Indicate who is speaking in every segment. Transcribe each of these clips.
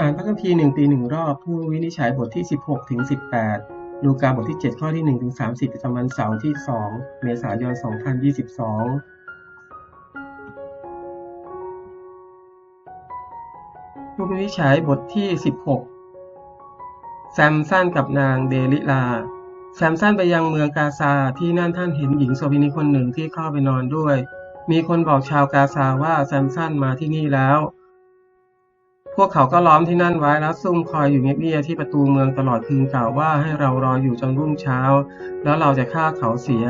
Speaker 1: อ่านพระคัมภีร์หนึ่งปีหนึ่งรอบผู้วินิจฉัยบทที่ 16ถึง18 ลูกาบทที่ 7 ข้อที่1ถึง30ประจำวันเสาร์ที่ 2 เมษายน 2022ผู้วินิจฉัยบทที่ 16 แซมสันกับนางเดลิลา แซมสันไปยังเมืองกาซาที่นั่นท่านเห็นหญิงโสเภณีคนหนึ่งที่เข้าไปนอนด้วย มีคนบอกชาวกาซาว่าแซมสันมาที่นี่แล้ว พวกเขาก็ล้อมที่นั่นไว้แล้วซุ่มคอยอยู่เงียบๆที่ประตูเมืองตลอดคืนกล่าวว่าให้เรารออยู่จนรุ่งเช้า แล้วเราจะฆ่าเขาเสีย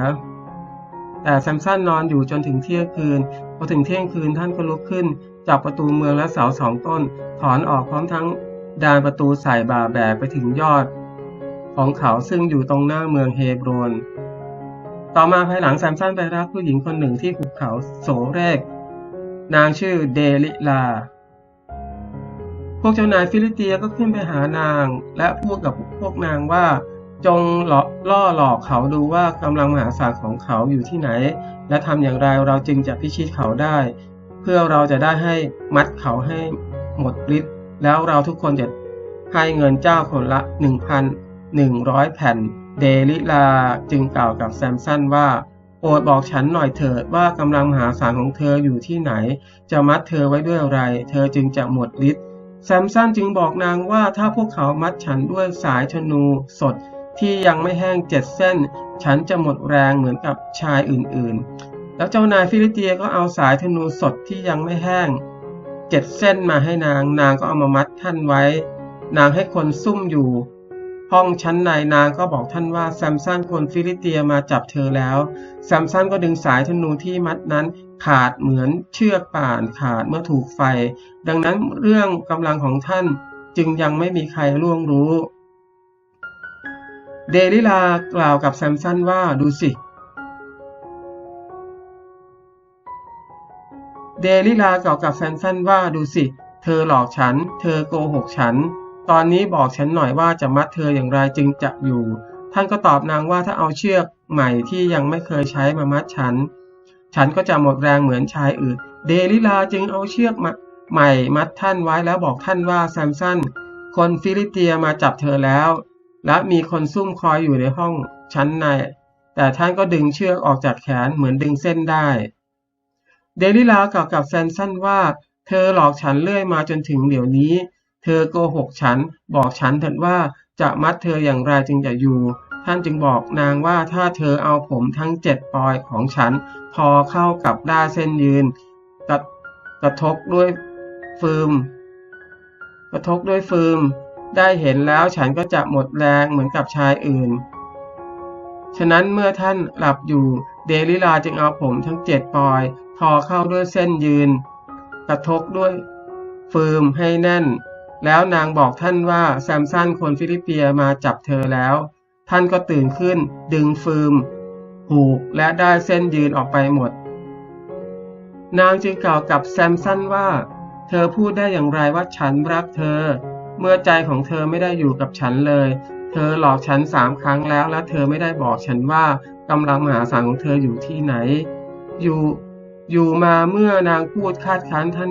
Speaker 1: แต่แซมสันนอนอยู่จนถึงเที่ยงคืน พอถึงเที่ยงคืนท่านก็ลุกขึ้นจับประตูเมืองและเสาสองต้น ถอนออกพร้อมทั้งดานประตูใส่บ่าแบกไปถึงยอด ของเขาซึ่งอยู่ตรงหน้าเมืองเฮบรน ต่อมาภายหลังแซมสันไปรักผู้หญิงคนหนึ่งที่หุบเขาโสเรก นางชื่อเดลิลา พวกเจ้านายฟิลิเตียก็ขึ้นไปหานาง และพูดกับพวกนางว่า จงล่อหลอกเขาดูว่ากำลังมหาศาลของเขาอยู่ที่ไหน และทำอย่างไรเราจึงจะพิชิตเขาได้ เพื่อเราจะได้ให้มัดเขาให้หมดฤทธิ์แล้วเราทุกคนจะให้เงินเจ้าคนละ 1,100 แผ่น เดลิลาจึงกล่าวกับแซมสันว่า โปรดบอกฉันหน่อยเถิดว่ากำลังมหาศาลของเธออยู่ที่ไหน จะมัดเธอไว้ด้วยอะไร เธอจึงจะหมดฤทธิ์ แซมสันจึงบอกนางว่าถ้าพวกเขามัดฉันด้วยสายธนูสดที่ยังไม่แห้งเจ็ดเส้น ฉันจะหมดแรงเหมือนกับชายอื่นๆ แล้วเจ้านายฟิลิเตียก็เอาสายธนูสดที่ยังไม่แห้งเจ็ดเส้นมาให้นาง นางก็เอามามัดท่านไว้ นางให้คนซุ่มอยู่ ห้องชั้นในนางก็บอกท่านว่าแซมสันคนฟิลิเตียมาจับเธอแล้ว แซมสันก็ดึงสายธนูที่มัดนั้นขาดเหมือนเชือกป่านขาดเมื่อถูกไฟ ดังนั้นเรื่องกำลังของท่านจึงยังไม่มีใครล่วงรู้ เดลิลากล่าวกับแซมสันว่าดูสิเดลิลากล่าวกับแซมสันว่าดูสิ เธอหลอกฉัน เธอโกหกฉัน ตอนนี้บอกฉันหน่อยว่าจะมัดเธออย่างไรจึงจะอยู่ ท่านก็ตอบนางว่าถ้าเอาเชือกใหม่ที่ยังไม่เคยใช้มามัดฉัน ฉันก็จะหมดแรงเหมือนชายอื่น เดลิลาจึงเอาเชือกใหม่มัดท่านไว้แล้วบอกท่านว่าแซมสันคนฟิลิเตียมาจับเธอแล้ว และมีคนซุ่มคอยอยู่ในห้องชั้นใน แต่ท่านก็ดึงเชือกออกจากแขนเหมือนดึงเส้นได้ เดลิลากล่าวกับแซมสันว่า เธอหลอกฉันเรื่อยมาจนถึงเดี๋ยวนี้ เธอโกหกฉัน บอกฉันเถิดว่าจะมัดเธออย่างไรจึงจะอยู่ ท่านจึงบอกนางว่าถ้าเธอเอาผมทั้งเจ็ดปลอยของฉันพอเข้ากับด้าเส้นยืน กระกระทบด้วยฟืม กระทบด้วยฟืม ได้เห็นแล้วฉันก็จะหมดแรงเหมือนกับชายอื่น ฉะนั้นเมื่อท่านหลับอยู่ เดลิลาจึงเอาผมทั้งเจ็ดปลอย ทอเข้าด้วยเส้นยืน กระทบด้วยฟืมให้แน่น แล้วนางบอกท่านว่าแซมสันคนฟิลิปเปียมาจับเธอแล้ว ท่านก็ตื่นขึ้น ดึงฟืมผูกและได้เส้นยืนออกไปหมด นางจึงกล่าวกับแซมสันว่า เธอพูดได้อย่างไรว่าฉันรักเธอ เมื่อใจของเธอไม่ได้อยู่กับฉันเลย เธอหลอกฉันสามครั้งแล้ว และเธอไม่ได้บอกฉันว่ากำลังมหาศาลของเธออยู่ที่ไหน อยู่อยู่มาเมื่อนางพูดคาดคั้นท่าน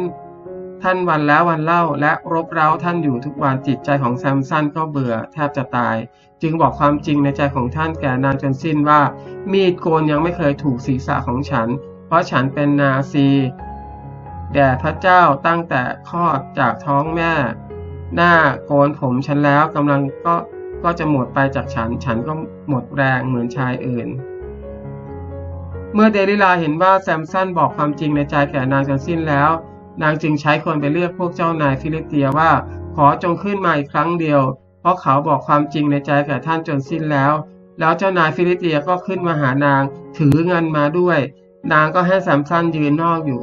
Speaker 1: ท่านวันแล้ววันเล่าและรบเร้าท่านอยู่ทุกวันจิตใจของแซมสันก็เบื่อแทบจะตาย จึงบอกความจริงในใจของท่านแก่นางจนสิ้นว่า มีดโกนยังไม่เคยถูกศีรษะของฉัน เพราะฉันเป็นนาซีแด่พระเจ้าตั้งแต่คลอดจากท้องแม่ หน้าโกนผมฉันแล้วกำลังก็ก็จะหมดไปจากฉัน ฉันก็หมดแรงเหมือนชายอื่น เมื่อเดลิลาเห็นว่าแซมสันบอกความจริงในใจแก่นางจนสิ้นแล้ว นางจึงใช้คนไปเรียกพวกเจ้านายฟิลิเตียว่า ขอจงขึ้นมาอีกครั้งเดียว เพราะเขาบอกความจริงในใจแก่ท่านจนสิ้นแล้ว แล้วเจ้านายฟิลิเตียก็ขึ้นมาหานาง ถือเงินมาด้วย นางก็ให้แซมสันยืนนอกอยู่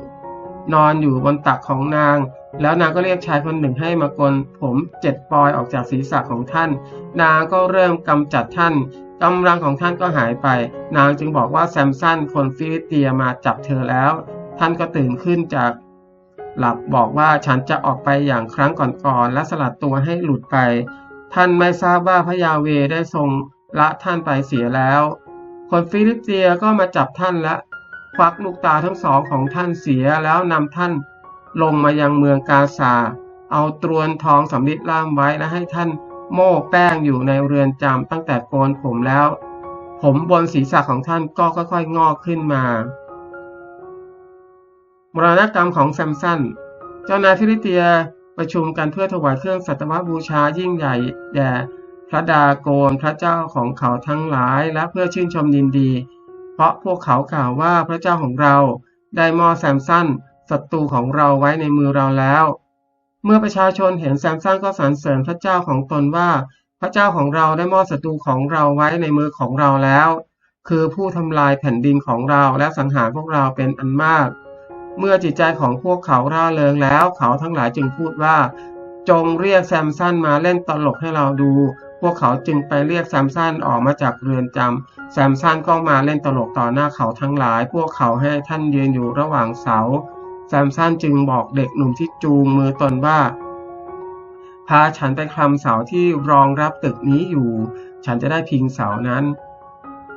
Speaker 1: นอนอยู่บนตักของนาง แล้วนางก็เรียกชายคนหนึ่งให้มากลผมเจ็ดปอยออกจากศีรษะของท่าน นางก็เริ่มกำจัดท่านกำลังของท่านก็หายไป นางจึงบอกว่าแซมสันคนฟิลิเตียมาจับเธอแล้ว ท่านก็ตื่นขึ้นจาก หลับบอกว่าฉันจะออกไปอย่างครั้งก่อนๆและสลัดตัวให้หลุดไป ท่านไม่ทราบว่าพระยาเวได้ทรงละท่านไปเสียแล้ว คนฟิลิปเตียก็มาจับท่านและควักลูกตาทั้งสองของท่านเสียแล้วนำท่านลงมายังเมืองกาซา เอาตรวนทองสำริดล่ามไว้และให้ท่านโม่แป้งอยู่ในเรือนจำตั้งแต่โกนผมแล้ว ผมบนศีรษะของท่านก็ค่อยๆงอกขึ้นมา มรณกรรมของแซมสัน เจ้านายฟิลิเตียประชุมกันเพื่อถวายเครื่องสัตวบูชายิ่งใหญ่แด่พระดาโกนพระเจ้าของเขาทั้งหลายและเพื่อชื่นชมยินดี เพราะพวกเขากล่าวว่าพระเจ้าของเราได้มอบแซมสันศัตรูของเราไว้ในมือเราแล้ว เมื่อประชาชนเห็นแซมสันก็สรรเสริญพระเจ้าของตนว่า พระเจ้าของเราได้มอบศัตรูของเราไว้ในมือของเราแล้ว คือผู้ทำลายแผ่นดินของเราและสังหารพวกเราเป็นอันมาก เมื่อจิตใจของพวกเขาร่าเริงแล้ว เขาทั้งหลายจึงพูดว่า จงเรียกแซมสันมาเล่นตลกให้เราดู พวกเขาจึงไปเรียกแซมสันออกมาจากเรือนจำแซมสันก็มาเล่นตลกต่อหน้าเขาทั้งหลาย พวกเขาให้ท่านยืนอยู่ระหว่างเสาแซมสันจึงบอกเด็กหนุ่มที่จูงมือตนว่าพาฉันไปคลำเสาที่รองรับตึกนี้อยู่ ฉันจะได้พิงเสานั้น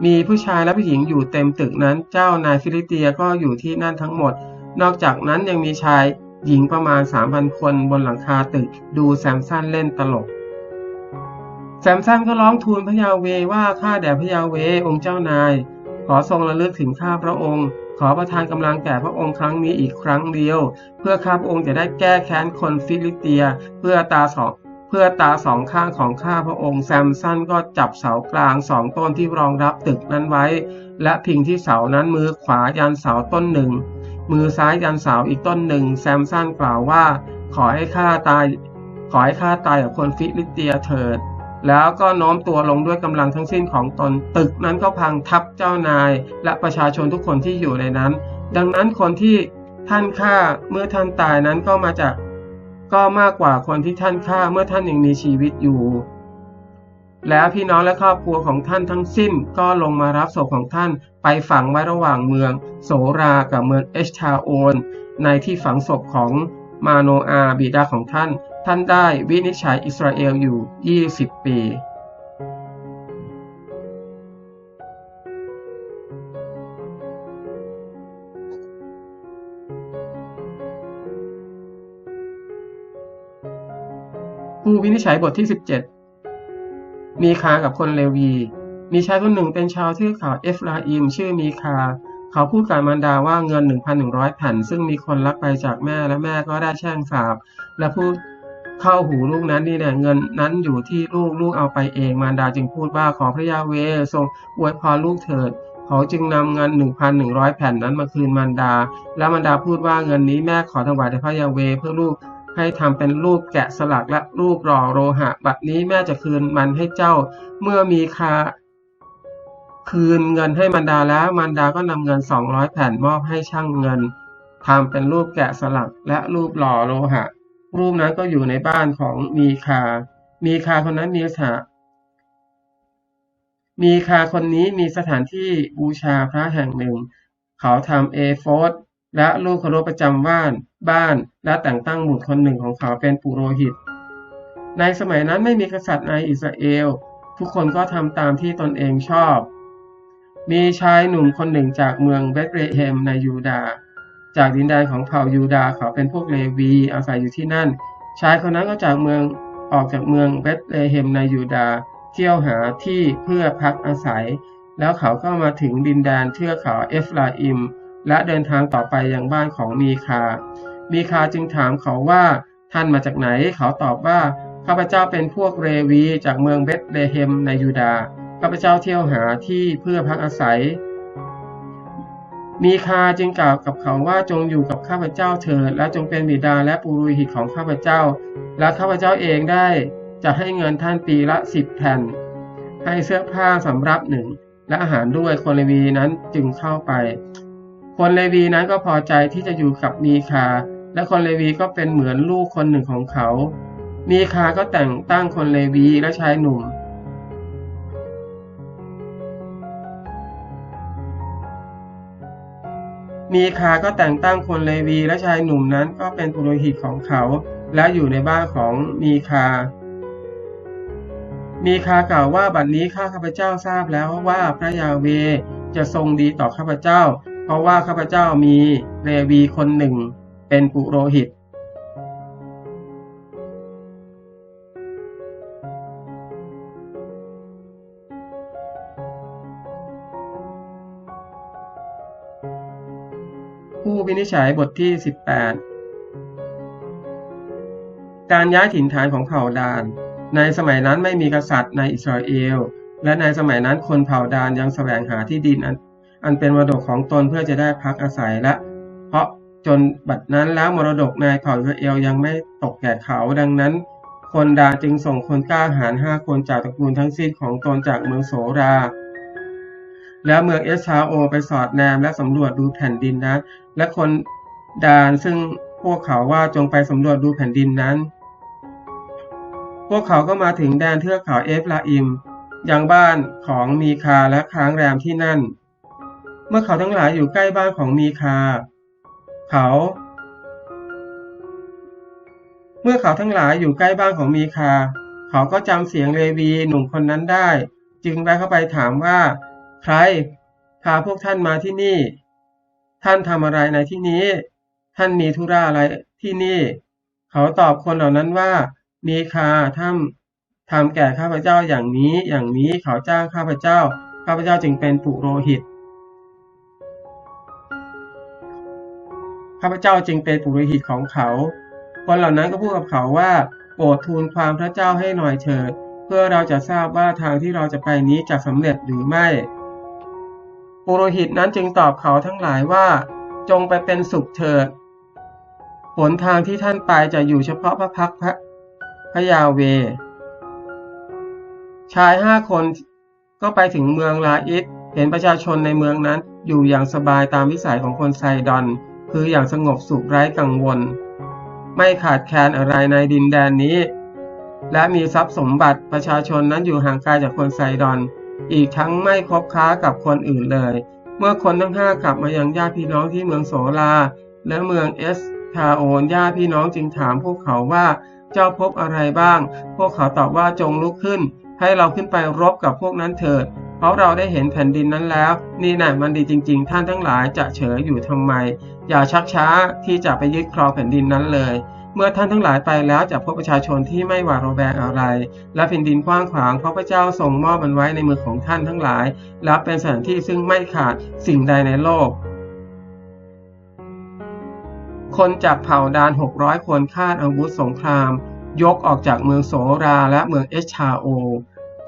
Speaker 1: มีผู้ชายและผู้หญิงอยู่เต็มตึกนั้น เจ้านายฟิลิเตียก็อยู่ที่นั่นทั้งหมด นอกจากนั้นยังมีชายหญิงประมาณ 3,000 คนบนหลังคาตึกดูแซมสันเล่นตลก แซมสันก็ร้องทูลพระยาเวว่าข้าแด่พระยาเวองค์เจ้านาย ขอทรงระลึกถึงข้าพระองค์ ขอประทานกำลังแก่พระองค์ครั้งนี้อีกครั้งเดียว เพื่อข้าพระองค์จะได้แก้แค้นคนฟิลิเตีย เพื่อตาสองเพื่อตาสองข้างของข้าพระองค์แซมสันก็จับเสากลางสองต้นที่รองรับตึกนั้นไว้ และพิงที่เสานั้นมือขวายันเสาต้นหนึ่ง มือซ้ายยันเสาอีกต้นหนึ่ง แซมสันกล่าวว่า ขอให้ข้าตาย ขอให้ข้าตายกับคนฟิลิเตียเถิด แล้วก็โน้มตัวลงด้วยกำลังทั้งสิ้นของตน ตึกนั้นก็พังทับเจ้านาย และประชาชนทุกคนที่อยู่ในนั้น ดังนั้นคนที่ท่านฆ่าเมื่อท่านตายนั้นก็มาจาก ก็มากกว่าคนที่ท่านฆ่าเมื่อท่านยังมีชีวิตอยู่แล้วพี่น้องและครอบครัวของท่านทั้งสิ้นก็ลงมารับศพของท่าน ไปฝังไว้ระหว่างเมืองโสรากับเมืองเอชทาโอน ในที่ฝังศพของมาโนอาบิดาของท่าน ท่านได้วินิจฉัยอิสราเอลอยู่ 20 ปีผู้วินิจฉัยบทที่ 17 มีคากับคนเลวี มีชายคนหนึ่งเป็นชาวทือเขาเอฟราอิมชื่อมีคา เขาพูดกับมารดาว่าเงิน 1,100 แผ่น ซึ่งมีคนลักไปจากแม่และแม่ก็ได้แช่งสาบ และพูดเข้าหูลูกนั้นนี่เนี่ยเงินนั้นอยู่ที่ลูกลูกเอาไปเองมารดาจึงพูดว่าขอพระยาเวทรงอวยพรลูกเถิดเขาจึงนำเงิน 1,100 แผ่นนั้นมาคืนมารดา แล้วมารดาพูดว่าเงินนี้แม่ขอถวายแด่พระยาเวเพื่อลูกให้ทำเป็นรูปแกะสลักและรูปหล่อโลหะ บัดนี้แม่จะคืนมันให้เจ้า เมื่อมีคา คืนเงินให้มารดาแล้วมารดาก็นำเงิน 200 แผ่นมอบให้ช่างเงินทำเป็นรูปแกะสลักและรูปหล่อโลหะ รูปนั้นก็อยู่ในบ้านของมีคา มีคาคนนั้นมีสถานมีคาคนนี้มีสถานที่บูชาพระแห่งหนึ่ง เขาทำเอโฟสและลูกเคารพประจำบ้าน บ้านและแต่งตั้งบุตรคนหนึ่งของเขาเป็นปุโรหิต ในสมัยนั้นไม่มีกษัตริย์ในอิสราเอล ทุกคนก็ทำตามที่ตนเองชอบ มีชายหนุ่มคนหนึ่งจากเมืองเบธเลเฮมในยูดา จากดินแดนของเผ่ายูดาเขาเป็นพวกเลวีอาศัยอยู่ที่นั่น ชายคนนั้นก็จากเมืองออกจากเมืองเบธเลเฮมในยูดา เที่ยวหาที่เพื่อพักอาศัย แล้วเขาก็มาถึงดินแดนเทือกเขาเอฟราอิม และเดินทางต่อไปยังบ้านของมีคา มีคาจึงถามเขาว่าท่านมาจากไหน เขาตอบว่าข้าพเจ้าเป็นพวกเรวีจากเมืองเบธเลเฮมในยูดา ข้าพเจ้าเที่ยวหาที่เพื่อพักอาศัย มีคาจึงกล่าวกับเขาว่าจงอยู่กับข้าพเจ้าเถิดและจงเป็นบิดาและปุโรหิตของข้าพเจ้า และข้าพเจ้าเองได้จะให้เงินท่านปีละสิบแผ่น ให้เสื้อผ้าสำรับหนึ่งและอาหารด้วยคนเลวีนั้นจึงเข้าไป คนเลวีนั้นก็พอใจที่จะอยู่กับมีคา และคนเลวีก็เป็นเหมือนลูกคนหนึ่งของเขา มีคาก็แต่งตั้งคนเลวีและชายหนุ่ม มีคาก็แต่งตั้งคนเลวีและชายหนุ่มนั้นก็เป็นปุโรหิตของเขา และอยู่ในบ้านของมีคา มีคากล่าวว่าบัดนนี้ข้าข้าพเจ้าทราบแล้วว่าพระยาเวจะทรงดีต่อข้าพเจ้า เพราะว่าข้าพเจ้ามีเลวีคนหนึ่ง เป็นปุโรหิต ผู้วินิจฉัยบทที่ 18 การย้ายถิ่นฐานของเผ่าดาน ในสมัยนั้นไม่มีกษัตริย์ในอิสราเอล และในสมัยนั้นคนเผ่าดานยังแสวงหาที่ดินอันอันเป็นมรดกของตนเพื่อจะได้พักอาศัยและ เพราะจนบัดนั้นแล้วมรดกในเผ่าอิสราเอลยังไม่ตกแก่เขาดังนั้น คนดานจึงส่งคนกล้าหาญห้าคนจากตระกูลทั้งสิ้นของตนจากเมืองโสราแล้วเมืองเอสชาโอไปสอดแนมและสำรวจดูแผ่นดินนั้น และคนดานซึ่งพวกเขาว่าจงไปสำรวจดูแผ่นดินนั้น พวกเขาก็มาถึงแดนเทือกเขาเอฟราอิม ยังบ้านของมีคาและค้างแรมที่นั่น เมื่อเขาทั้งหลายอยู่ใกล้บ้านของมีคา เขา เมื่อเขาทั้งหลายอยู่ใกล้บ้านของมีคา เขาก็จำเสียงเลวีหนุ่มคนนั้นได้ จึงไปเข้าไปถามว่า ใครพาพวกท่านมาที่นี่ ท่านทำอะไรในที่นี้ ท่านมีธุระอะไรที่นี่ เขาตอบคนเหล่านั้นว่า มีคาท่านทำแก่ข้าพเจ้าอย่างนี้ อย่างนี้เขาจ้างข้าพเจ้า ข้าพเจ้าจึงเป็นปุโรหิต ข้าพเจ้าจึงเป็นปุโรหิตของเขา คนเหล่านั้นก็พูดกับเขาว่าโปรดทูลความพระเจ้าให้หน่อยเถิด เพื่อเราจะทราบว่าทางที่เราจะไปนี้จะสำเร็จหรือไม่ ปุโรหิตนั้นจึงตอบเขาทั้งหลายว่า จงไปเป็นสุขเถิดหนทางที่ท่านไปจะอยู่เฉพาะพระพักพระพระยาเว ชายห้าคนก็ไปถึงเมืองลาอิสเห็นประชาชนในเมืองนั้นอยู่อย่างสบายตามวิสัยของคนไซดอน คืออย่างสงบสุขไร้กังวล ไม่ขาดแคลนอะไรในดินแดนนี้ และมีทรัพย์สมบัติประชาชนนั้นอยู่ห่างไกลจากคนไซดอน อีกทั้งไม่คบค้ากับคนอื่นเลย เมื่อคนทั้งห้ากลับมายังญาติพี่น้องที่เมืองโสลา และเมืองเอสทาโอนญาติพี่น้องจึงถามพวกเขาว่าเจ้าพบอะไรบ้าง พวกเขาตอบว่าจงลุกขึ้น ให้เราขึ้นไปรบกับพวกนั้นเถิด เพราะเราได้เห็นแผ่นดินนั้นแล้ว นี่แน่มันดีจริง ๆ ท่านทั้งหลายจะเฉยอยู่ทำไม อย่าชักช้าที่จะไปยึดครองแผ่นดินนั้นเลย เมื่อท่านทั้งหลายไปแล้วจะพบประชาชนที่ไม่หวาดระแวงอะไร และแผ่นดินกว้างขวางเพราะพระเจ้าทรงมอบมันไว้ในมือของท่านทั้งหลาย และเป็นสถานที่ซึ่งไม่ขาดสิ่งใดในโลก คนจากเผ่าดาน 600 คนคาดอาวุธสงคราม ยกออกจากเมืองโสราและเมืองเอชชาโอ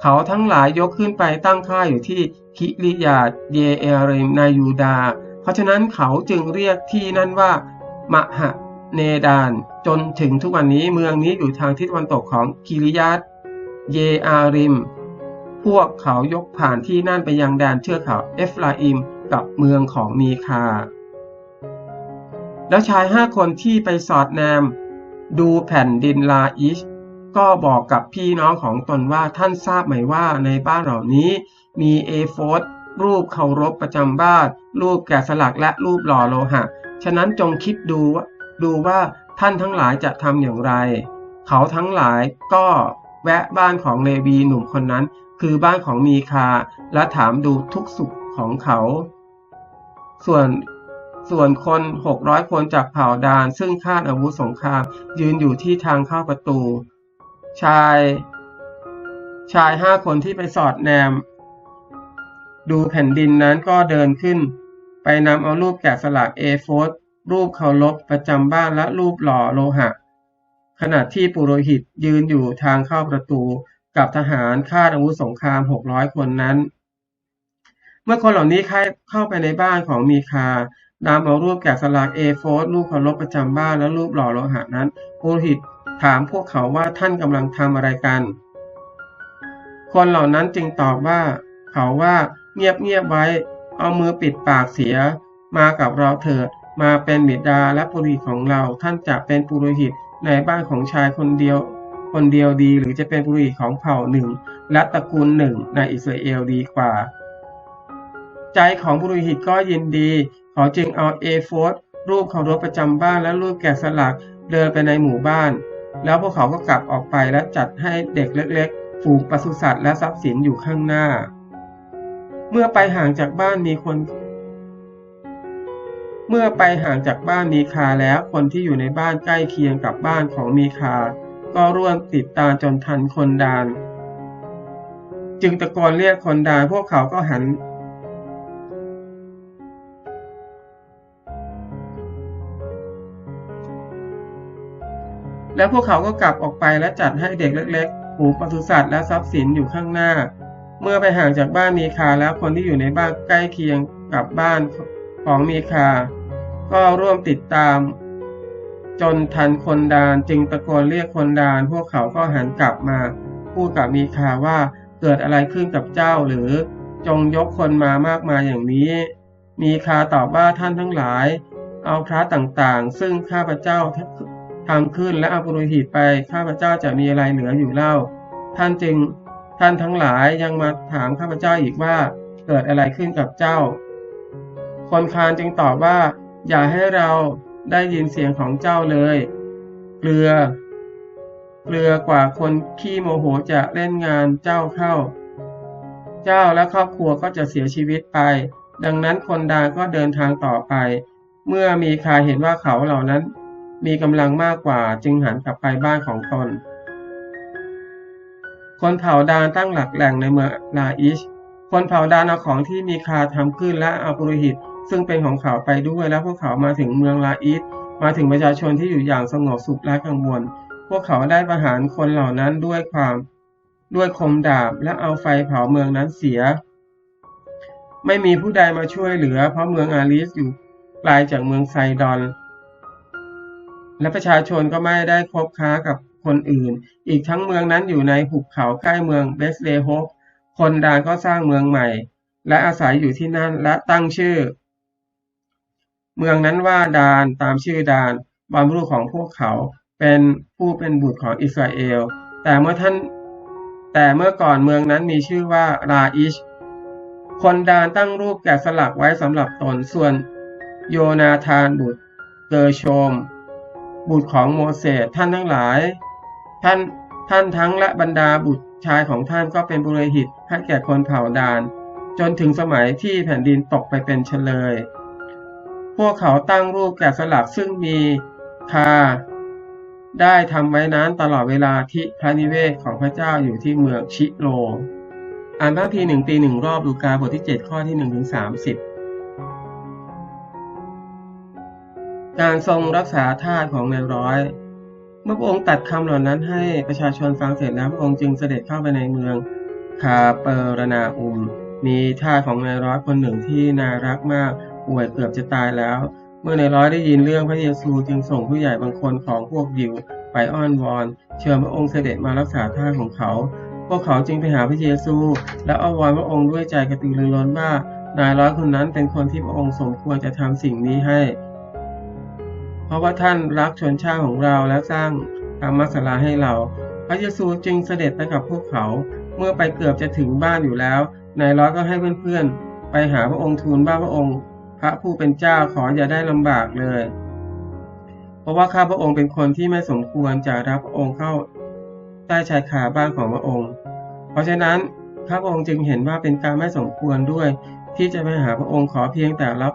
Speaker 1: เขาทั้งหลายยกขึ้นไปตั้งค่ายอยู่ที่คิริยาดเยเอริมในยูดา เพราะฉะนั้นเขาจึงเรียกที่นั่นว่ามหะ เนดาน จนถึงทุกวันนี้เมืองนี้อยู่ทางทิศตะวันตกของคิริยาดเยอาริม พวกเขายกผ่านที่นั่นไปยังแดนเทือกเขาเอฟราอิมกับเมืองของมีคา แล้วชายห้าคนที่ไปสอดแนม ดูแผ่นดินลาอิช ก็บอกกับพี่น้องของตนว่าท่านทราบไหมว่าในบ้านเหล่านี้มีเอโฟดรูปเคารพประจำบ้าน รูปแกะสลักและรูปหล่อโลหะ ฉะนั้นจงคิดดูว่า ดูว่าท่านทั้งหลายจะทำอย่างไร เขาทั้งหลายก็แวะบ้านของเลวีหนุ่มคนนั้น คือบ้านของมีคา และถามดูทุกสุขของเขา ส่วนส่วนคน600คนจากเผ่าดาน ซึ่งคาดอาวุธสงคราม ยืนอยู่ที่ทางเข้าประตู ชาย ชายห้าคนที่ไปสอดแนม ดูแผ่นดินนั้นก็เดินขึ้น ไปนำเอารูปแกะสลักเอโฟ รูปเคารพประจำบ้านและรูปหล่อโลหะ ขณะที่ปุโรหิตยืนอยู่ทางเข้าประตูกับทหารคาอาวุธสงคราม 600 คนนั้น เมื่อคนเหล่านี้เข้าไปในบ้านของมีคานำเอารูปแกะสลักเอโฟสรูปเคารพประจำบ้านและรูปหล่อโลหะนั้นปุโรหิตถามพวกเขาว่าท่านกำลังทำอะไรกัน คนเหล่านั้นจึงตอบว่า เขาว่าเงียบเงียบไว้ เอามือปิดปากเสีย มากับเราเถิด มาเป็นบิดาและปุโรหิตของเรา ท่านจะเป็นปุโรหิตในบ้านของชายคนเดียว คนเดียวดี หรือจะเป็นปุโรหิตของเผ่าหนึ่ง และตระกูลหนึ่งในอิสราเอลดีกว่า ใจของปุโรหิตก็ยินดีขาจึงเอาเอโฟสรูปเคารพประจำบ้านและรูปแกะสลักเดินไปในหมู่บ้าน แล้วพวกเขาก็กลับออกไปและจัดให้เด็กเล็กๆฝูงปศุสัตว์และทรัพย์สินอยู่ข้างหน้า เมื่อไปห่างจากบ้านมีคน เมื่อไปห่างจากบ้านมีคาแล้วคนที่อยู่ในบ้านใกล้เคียงกับบ้านของมีคา ก็ร่วงติดตาจนทันคนดาน จึงตะโกนเรียกคนดานพวกเขาก็หัน แล้วพวกเขาก็กลับออกไปและจัดให้เด็กเล็กๆหูปศุสัตว์และทรัพย์สินอยู่ข้างหน้า เมื่อไปห่างจากบ้านมีคาแล้วคนที่อยู่ในบ้านใกล้เคียงกับบ้านของมีคา ก็ร่วมติดตาม จนทันคนดานจึงตะโกนเรียกคนดาน พวกเขาก็หันกลับมา พูดกับมีคาว่าเกิดอะไรขึ้นกับเจ้าหรือจงยกคนมามากมายอย่างนี้ มีคาตอบว่าท่านทั้งหลาย เอาพระต่างๆ ซึ่งข้าพเจ้าทำขึ้นและเอาปุโรหิตไปข้าพเจ้าจะมีอะไรเหลืออยู่เล่า ท่านจึงท่านทั้งหลายยังมาถามข้าพเจ้าอีกว่าเกิดอะไรขึ้นกับเจ้า คนคานจึงตอบว่า อย่าให้เราได้ยินเสียงของเจ้าเลย เกลือ เกลือกว่าคนขี้โมโหจะเล่นงานเจ้าเข้า เจ้าและครอบครัวก็จะเสียชีวิตไป ดังนั้นคนดาก็เดินทางต่อไป เมื่อมีใครเห็นว่าเขาเหล่านั้น มีกำลังมากกว่าจึงหันกลับไปบ้านของตน คนเผ่าดานตั้งหลักแหล่งในเมืองลาอิช คนเผ่าดานเอาของที่มีคาทำขึ้นและเอาปุโรหิต ซึ่งเป็นของเขาไปด้วยแล้วพวกเขามาถึงเมืองลาอิชมาถึงประชาชนที่อยู่อย่างสงบสุขและกังวล พวกเขาได้ประหารคนเหล่านั้นด้วยความด้วยคมดาบและเอาไฟเผาเมืองนั้นเสีย ไม่มีผู้ใดมาช่วยเหลือ เพราะเมืองอาลิสอยู่ไกลาจากเมืองไซดอน และประชาชนก็ไม่ได้คบค้ากับคนอื่น อีกทั้งเมืองนั้นอยู่ในหุบเขาใกล้เมืองเบสเลโฮคนดานก็สร้างเมืองใหม่ และอาศัยอยู่ที่นั่นและตั้งชื่อ เมืองนั้นว่าดานตามชื่อดาน บรรพบุรุษของพวกเขาเป็นผู้เป็นบุตรของอิสราเอล แต่เมื่อท่าน แต่เมื่อก่อนเมืองนั้นมีชื่อว่าราอิช คนดานตั้งรูปแกะสลักไว้สำหรับตนส่วนโยนาธานบุตรเกอร์โชม บุตรของโมเสสท่านทั้งหลาย ท่านท่านทั้งและบรรดาบุตรชายของท่านก็เป็นบุรหิตให้แก่คนเผ่าดาน จนถึงสมัยที่แผ่นดินตกไปเป็นเฉลย วกเขาตั้งรูปแกะสลักซึ่งมีคาได้ทำไว้นั้นตลอดเวลาที่พระนิเวศของพระเจ้าอยู่ที่เมืองชิโล อ่านพระพีหนึ่งปีหนึ่งรอบดูกาบทที่ 7 ข้อที่1ถึง30 การทรงรักษาทาสของนายร้อย เมื่อพระองค์ตัดคำเหล่านั้นให้ประชาชนฟังเสร็จแล้วพระองค์จึงเสด็จเข้าไปในเมืองคาเปอรนาอุม มีทาสของนายร้อยคนหนึ่งที่น่ารักมาก ป่วยเกือบจะตายแล้ว เมื่อนายร้อยได้ยินเรื่องพระเยซูจึงส่งผู้ใหญ่บางคนของพวกยิวไปอ้อนวอน เชิญพระองค์เสด็จมารักษาท่าของเขา พวกเขาจึงไปหาพระเยซู และอ้อนวอนพระองค์ด้วยใจกระตือรือร้นว่านายร้อยคนนั้นเป็นคนที่พระองค์สมควรจะทำสิ่งนี้ให้ เพราะว่าท่านรักชนชาติของเราและสร้างธรรมศาลาให้เรา พระเยซูจึงเสด็จไปกับพวกเขา เมื่อไปเกือบจะถึงบ้านอยู่แล้ว นายร้อยก็ให้เพื่อนๆไปหาพระองค์ทูลบ้าพระองค์ พระผู้เป็นเจ้าขออย่าได้ลำบากเลย เพราะว่าข้าพระองค์เป็นคนที่ไม่สมควรจะรับพระองค์เข้าใต้ชายคาบ้านของพระองค์ เพราะฉะนั้นข้าพระองค์จึงเห็นว่าเป็นการไม่สมควรด้วย ที่จะไปหาพระองค์ขอเพียงแต่รับ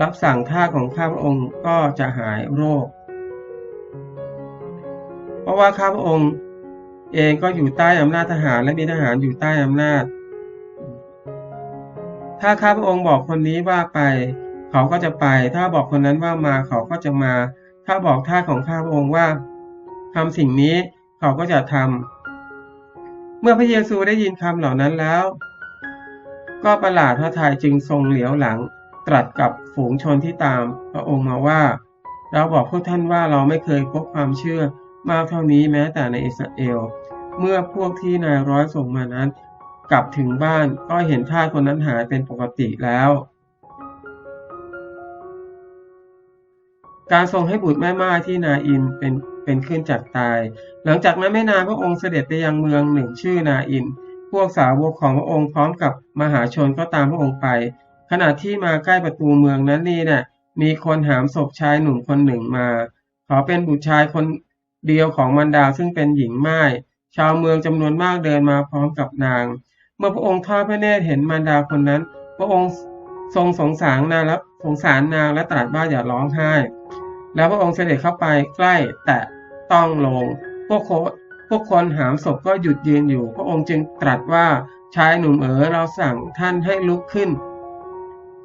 Speaker 1: รับสั่งท่าของข้าพระองค์ก็จะหายโรค เพราะว่าข้าพระองค์เองก็อยู่ใต้อำนาจทหารและมีทหารอยู่ใต้อำนาจ ถ้าข้าพระองค์บอกคนนี้ว่าไป เขาก็จะไป ถ้าบอกคนนั้นว่ามาเขาก็จะมา ถ้าบอกท่าของข้าพระองค์ว่าทำสิ่งนี้เขาก็จะทำเมื่อพระเยซูได้ยินคำเหล่านั้นแล้ว ก็ประหลาดพระทัยจึงทรงเหลียวหลัง ตรัสกับฝูงชนที่ตาม พระองค์มาว่า เราบอกพวกท่านว่าเราไม่เคยพบความเชื่อมากเท่านี้แม้แต่ในอิสราเอล เมื่อพวกที่นายร้อยส่งมานั้น กลับถึงบ้านก็เห็นท่าคนนั้นหายเป็นปกติแล้ว การทรงให้บุตรแม่ม่าที่นาอินเป็นเป็นขึ้นจากตาย หลังจากนั้นไม่นานพระองค์เสด็จไปยังเมืองหนึ่งชื่อนาอิน พวกสาวกของพระองค์พร้อมกับมหาชนก็ตามพระองค์ไป ขณะที่มาใกล้ประตูเมืองนั้นนี่เนี่ยมีคนหามศพชายหนุ่มคนหนึ่งมา เขาเป็นบุตรชายคนเดียวของมันดาซึ่งเป็นหญิงไม้ชาวเมืองจำนวนมากเดินมาพร้อมกับนาง เมื่อพระองค์ทอดพระเนตรเห็นมันดาคนนั้น พระองค์ทรงสงสารนางและสงสารนางและตรัสว่าอย่าร้องไห้ แล้วพระองค์เสด็จเข้าไปใกล้แต่ต้องลง พวกโคพวกคนหามศพก็หยุดยืนอยู่ พระองค์จึงตรัสว่าชายหนุ่มเอ๋อเราสั่งท่านให้ลุกขึ้น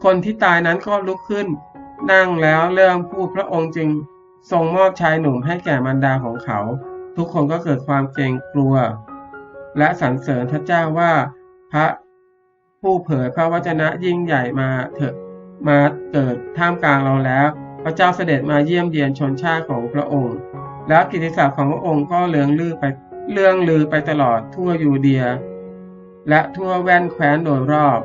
Speaker 1: คนที่ตายนั้นก็ลุกขึ้น นั่งแล้วเริ่มพูดพระองค์จึงทรงมอบชายหนุ่มให้แก่มารดาของเขา ทุกคนก็เกิดความเกรงกลัว และสรรเสริญพระเจ้าว่า พระผู้เผยพระวจนะยิ่งใหญ่มาเถอะมาเกิดท่ามกลางเราแล้ว พระเจ้าเสด็จมาเยี่ยมเยียนชนชาติของพระองค์ แล้วกิตติศักดิ์ของพระองค์ก็เลืองลือไปเรื่องลือไปตลอดทั่วยูเดีย และทั่วแว่นแคว้นโดยรอบ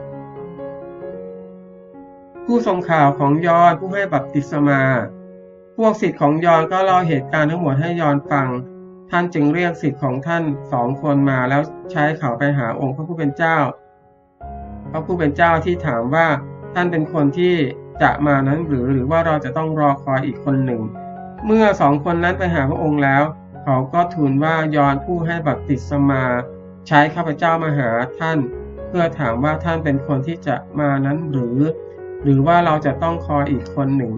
Speaker 1: ผู้ทรงข่าวของยอนผู้ให้บัพติศมา พวกศิษย์ของยอนก็เล่าเหตุการณ์ทั้งหมดให้ยอนฟัง ท่านจึงเรียกศิษย์ของท่านสองคนมาแล้วใช้เขาไปหาองค์พระผู้เป็นเจ้า พระผู้เป็นเจ้าที่ถามว่าท่านเป็นคนที่จะมานั้นหรือหรือว่าเราจะต้องรอคอยอีกคนหนึ่ง เมื่อสองคนนั้นไปหาพระองค์แล้ว เขาก็ทูลว่ายอนผู้ให้บัพติศมา ใช้ข้าพเจ้ามาหาท่าน เพื่อถามว่าท่านเป็นคนที่จะมานั้นหรือ หรือว่าเราจะต้องคอยอีกคนหนึ่ง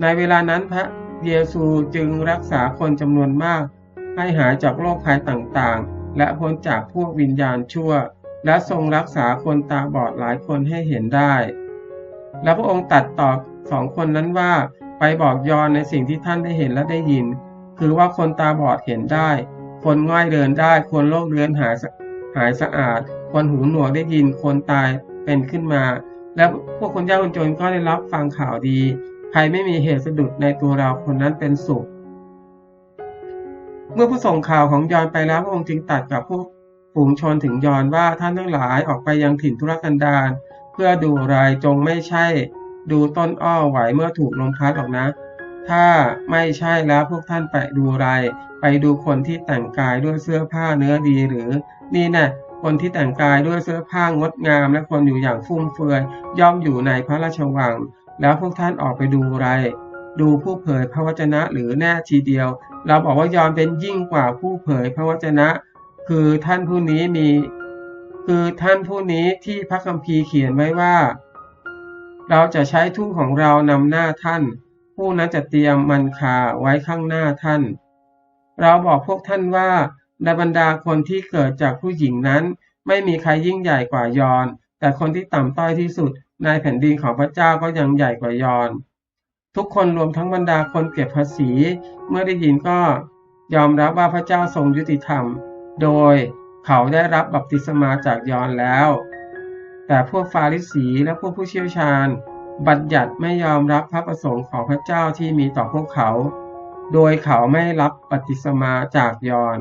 Speaker 1: ในเวลานั้นพระเยซูจึงรักษาคนจำนวนมาก ให้หายจากโรคภัยต่างๆ และพ้นจากพวกวิญญาณชั่ว และทรงรักษาคนตาบอดหลายคนให้เห็นได้ และพระองค์ตัดตอบสองคนนั้นว่าไปบอกยอนในสิ่งที่ท่านได้เห็นและได้ยิน คือว่าคนตาบอดเห็นได้ คนง่อยเดินได้ คนโรคเรื้อนหายหายสะอาด คนหูหนวกได้ยิน คนตายเป็นขึ้นมา และพวกคนยากคนจนก็ได้รับฟังข่าวดี ใครไม่มีเหตุสะดุดในตัวเราคนนั้นเป็นสุข เมื่อผู้ส่งข่าวของยอนไปแล้วพระองค์จึงตัดกับพวกฝูงชนถึงยอนว่าท่านทั้งหลายออกไปยังถิ่นทุรกันดารเพื่อดูอะไรจงไม่ใช่ ดูต้นอ้อไหวเมื่อถูกลมพัดออกนะ ถ้าไม่ใช่แล้วพวกท่านไปดูอะไรไปดูคนที่แต่งกายด้วยเสื้อผ้าเนื้อดีหรือ นี่นะคนที่แต่งกายด้วยเสื้อผ้างดงาม และคนอยู่อย่างฟุ่มเฟือยย่อมอยู่ในพระราชวัง แล้วพวกท่านออกไปดูอะไร ดูผู้เผยพระวจนะหรือแน่ทีเดียว เราบอกว่ายอนเป็นยิ่งกว่าผู้เผยพระวจนะ คือท่านผู้นี้มี คือท่านผู้นี้ที่พระคัมภีร์เขียนไว้ว่า เราจะใช้ทูตของเรานำหน้าท่าน ผู้นั้นจะเตรียมมันคาไว้ข้างหน้าท่าน เราบอกพวกท่านว่าในบรรดาคนที่เกิดจากผู้หญิงนั้น ไม่มีใครยิ่งใหญ่กว่ายอน แต่คนที่ต่ำต้อยที่สุดในแผ่นดินของพระเจ้าก็ยังใหญ่กว่ายอน ทุกคนรวมทั้งบรรดาคนเก็บภาษี เมื่อได้ยินก็ยอมรับว่าพระเจ้าทรงยุติธรรม โดยเขาได้รับบัพติศมาจากยอนแล้ว แต่พวกฟาริสีและพวกผู้เชี่ยวชาญ บัญญัติไม่ยอมรับพระประสงค์ของพระเจ้าที่มีต่อพวกเขา โดยเขาไม่รับปฏิสมาจากยอน